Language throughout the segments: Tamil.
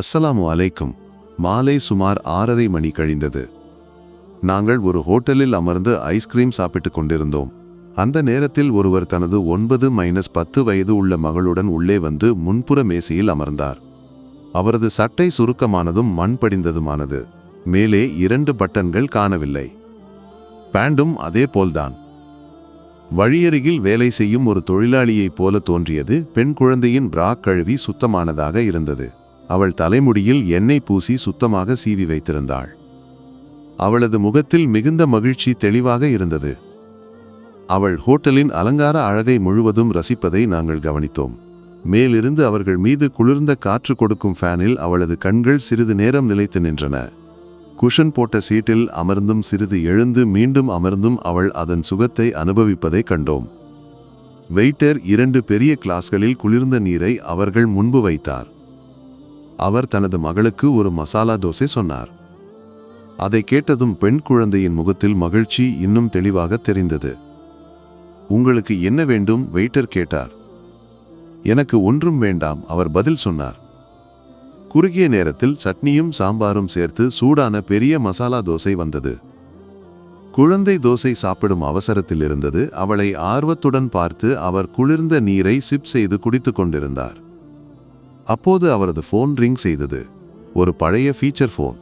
அஸ்ஸலாமு அலைக்கும். மாலை சுமார் ஆறரை மணி கழிந்தது. நாங்கள் ஒரு ஹோட்டலில் அமர்ந்து ஐஸ்கிரீம் சாப்பிட்டுக் கொண்டிருந்தோம். அந்த நேரத்தில் ஒருவர் தனது ஒன்பது மைனஸ் பத்து வயது உள்ள மகளுடன் உள்ளே வந்து முன்புற மேசையில் அமர்ந்தார். அவரது சட்டை சுருக்கமானதும் மண் படிந்ததுமானது. மேலே இரண்டு பட்டன்கள் காணவில்லை. பேண்டும் அதே போல்தான். வழியருகில் வேலை செய்யும் ஒரு தொழிலாளியைப் போல தோன்றியது. பெண் குழந்தையின் பிராக் கழுவி சுத்தமானதாக இருந்தது. அவள் தலைமுடியில் எண்ணெய் பூசி சுத்தமாக சீவி வைத்திருந்தாள். அவளது முகத்தில் மிகுந்த மகிழ்ச்சி தெளிவாக இருந்தது. அவள் ஹோட்டலின் அலங்கார அழகை முழுவதும் ரசிப்பதை நாங்கள் கவனித்தோம். மேலிருந்து அவர்கள் மீது குளிர்ந்த காற்று கொடுக்கும் ஃபேனில் அவளது கண்கள் சிறிது நேரம் நிலைத்து நின்றன. குஷன் போட்ட சீட்டில் அமர்ந்தும் சிறிது எழுந்து மீண்டும் அமர்ந்தும் அவள் அதன் சுகத்தை அனுபவிப்பதைக் கண்டோம். வெயிட்டர் இரண்டு பெரிய கிளாஸ்களில் குளிர்ந்த நீரை அவர்கள் முன்பு வைத்தார். அவர் தனது மகளுக்கு ஒரு மசாலா தோசை சொன்னார். அதை கேட்டதும் பெண் குழந்தையின் முகத்தில் மகிழ்ச்சி இன்னும் தெளிவாக தெரிந்தது. உங்களுக்கு என்ன வேண்டும்? வெயிட்டர் கேட்டார். எனக்கு ஒன்றும் வேண்டாம் அவர் பதில் சொன்னார். குறுகிய நேரத்தில் சட்னியும் சாம்பாரும் சேர்த்து சூடான பெரிய மசாலா தோசை வந்தது. குழந்தை தோசை சாப்பிடும் அவசரத்தில் இருந்தது அவளை ஆர்வத்துடன் பார்த்து அவர் குளிர்ந்த நீரை சிப் செய்து குடித்துக் கொண்டிருந்தார். அப்போது அவரது ஃபோன் ரிங் செய்தது. ஒரு பழைய ஃபீச்சர் ஃபோன்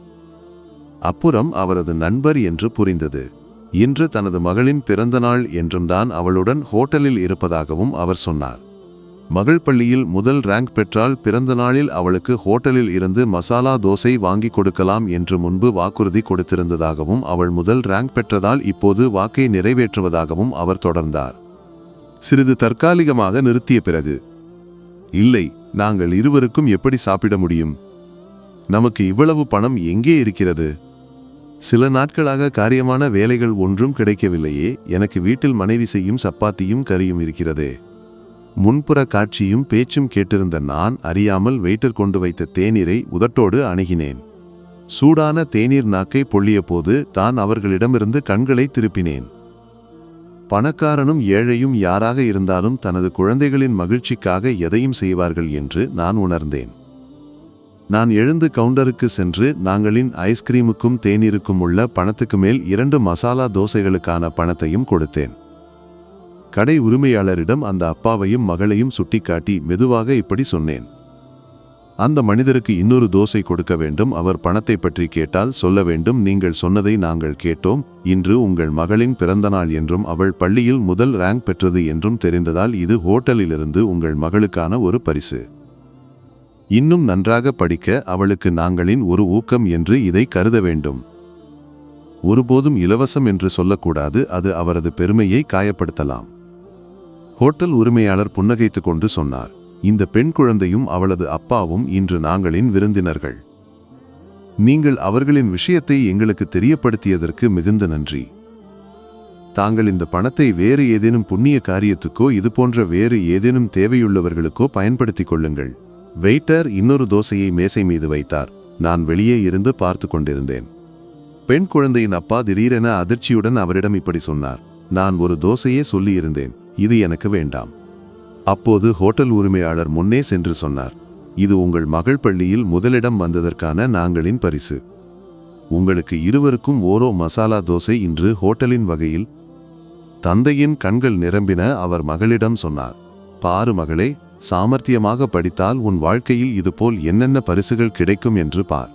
அப்புறம் அவரது நண்பர் என்று புரிந்தது. இன்று தனது மகளின் பிறந்தநாள் என்றும் தான் அவளுடன் ஹோட்டலில் இருப்பதாகவும் அவர் சொன்னார். மகள் பள்ளியில் முதல் ரேங்க் பெற்றால் பிறந்த நாளில் அவளுக்கு ஹோட்டலில் இருந்து மசாலா தோசை வாங்கி கொடுக்கலாம் என்று முன்பு வாக்குறுதி கொடுத்திருந்ததாகவும் அவள் முதல் ரேங்க் பெற்றதால் இப்போது வாக்கை நிறைவேற்றுவதாகவும் அவர் தொடர்ந்தார். சிறிது தற்காலிகமாக நிறுத்திய பிறகு இல்லை நாங்கள் இருவருக்கும் எப்படி சாப்பிட முடியும்? நமக்கு இவ்வளவு பணம் எங்கே இருக்கிறது? சில நாட்களாக காரியமான வேலைகள் ஒன்றும் கிடைக்கவில்லையே எனக்கு வீட்டில் மனைவி செய்யும் சப்பாத்தியும் கறியும் இருக்கிறதே. முன்புற காட்சியும் பேச்சும் கேட்டிருந்த நான் அறியாமல் வெயிட்டர் கொண்டு வைத்த தேநீரை உதட்டோடு அணுகினேன். சூடான தேநீர் நாக்கை பொள்ளிய போது தான் அவர்களிடமிருந்து கண்களை திருப்பினேன். பணக்காரனும் ஏழையும் யாராக இருந்தாலும் தனது குழந்தைகளின் மகிழ்ச்சிக்காக எதையும் செய்வார்கள் என்று நான் உணர்ந்தேன். நான் எழுந்து கவுண்டருக்கு சென்று நாங்களின் ஐஸ்கிரீமுக்கும் தேநீருக்கும் உள்ள பணத்துக்கு மேல் இரண்டு மசாலா தோசைகளுக்கான பணத்தையும் கொடுத்தேன். கடை உரிமையாளரிடம் அந்த அப்பாவையும் மகளையும் சுட்டிக்காட்டி மெதுவாக இப்படி சொன்னேன். அந்த மனிதருக்கு இன்னொரு தோசை கொடுக்க வேண்டும். அவர் பணத்தை பற்றி கேட்டால் சொல்ல வேண்டும் நீங்கள் சொன்னதை நாங்கள் கேட்டோம். இன்று உங்கள் மகளின் பிறந்தநாள் என்றும் அவள் பள்ளியில் முதல் ரேங்க் பெற்றது என்றும் தெரிந்ததால் இது ஹோட்டலிலிருந்து உங்கள் மகளுக்கான ஒரு பரிசு. இன்னும் நன்றாக படிக்க அவளுக்கு நாங்களின் ஒரு ஊக்கம் என்று இதை கருத வேண்டும். ஒருபோதும் இலவசம் என்று சொல்லக்கூடாது அது அவரது பெருமையை காயப்படுத்தலாம். ஹோட்டல் உரிமையாளர் புன்னகைத்துக் கொண்டு சொன்னார். இந்த பெண் குழந்தையும் அவளது அப்பாவும் இன்று நாங்களின் விருந்தினர்கள். நீங்கள் அவர்களின் விஷயத்தை எங்களுக்கு தெரியப்படுத்தியதற்கு மிகுந்த நன்றி. தாங்கள் இந்த பணத்தை வேறு ஏதேனும் புண்ணிய காரியத்துக்கோ இதுபோன்ற வேறு ஏதேனும் தேவையுள்ளவர்களுக்கோ பயன்படுத்திக் கொள்ளுங்கள். வெயிட்டர் இன்னொரு தோசையை மேசை மீது வைத்தார். நான் வெளியே இருந்து பார்த்து கொண்டிருந்தேன். பெண் குழந்தையின் அப்பா திடீரென அதிர்ச்சியுடன் அவரிடம் இப்படி சொன்னார். நான் ஒரு தோசையே சொல்லியிருந்தேன். இது எனக்கு வேண்டாம். அப்போது ஹோட்டல் உரிமையாளர் முன்னே சென்று சொன்னார் இது உங்கள் மகள் பள்ளியில் முதலிடம் வந்ததற்கான நாங்களின் பரிசு. உங்களுக்கு இருவருக்கும் ஓரோ மசாலா தோசை இன்று ஹோட்டலின் வகையில். தந்தையின் கண்கள் நிரம்பின அவர் மகளிடம் சொன்னார் பாரு மகளே சாமர்த்தியமாக படித்தால் உன் வாழ்க்கையில் இதுபோல் என்னென்ன பரிசுகள் கிடைக்கும் என்று பார்.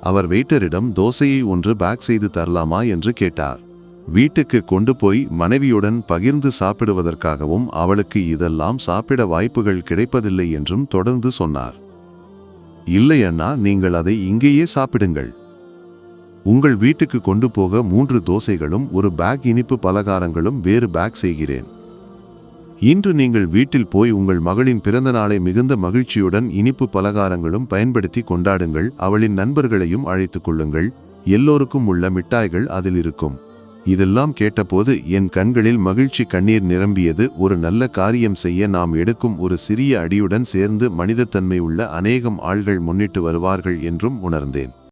அவர் வெயிட்டரிடம் தோசையை ஒன்று பேக் செய்து தரலாமா? என்று கேட்டார். வீட்டுக்கு கொண்டு போய் மனைவியுடன் பகிர்ந்து சாப்பிடுவதற்காகவும் அவளுக்கு இதெல்லாம் சாப்பிட வாய்ப்புகள் கிடைப்பதில்லை என்றும் தொடர்ந்து சொன்னார். இல்லையண்ணா நீங்கள் அதை இங்கேயே சாப்பிடுங்கள். உங்கள் வீட்டுக்கு கொண்டு போக மூன்று தோசைகளும் ஒரு பேக் இனிப்பு பலகாரங்களும் வேறு பேக் செய்கிறேன். இன்று நீங்கள் வீட்டில் போய் உங்கள் மகளின் பிறந்த நாளை மிகுந்த மகிழ்ச்சியுடன் இனிப்பு பலகாரங்களும் பயன்படுத்தி கொண்டாடுங்கள். அவளின் நண்பர்களையும் அழைத்துக் கொள்ளுங்கள். எல்லோருக்கும் உள்ள மிட்டாய்கள் அதில் இருக்கும். இதெல்லாம் கேட்டபோது என் கண்களில் மகிழ்ச்சி கண்ணீர் நிரம்பியது. ஒரு நல்ல காரியம் செய்ய நாம் எடுக்கும் ஒரு சிறிய அடியுடன் சேர்ந்து மனிதத்தன்மை உள்ள அநேகம் ஆள்கள் முன்னிட்டு வருவார்கள் என்றும் உணர்ந்தேன்.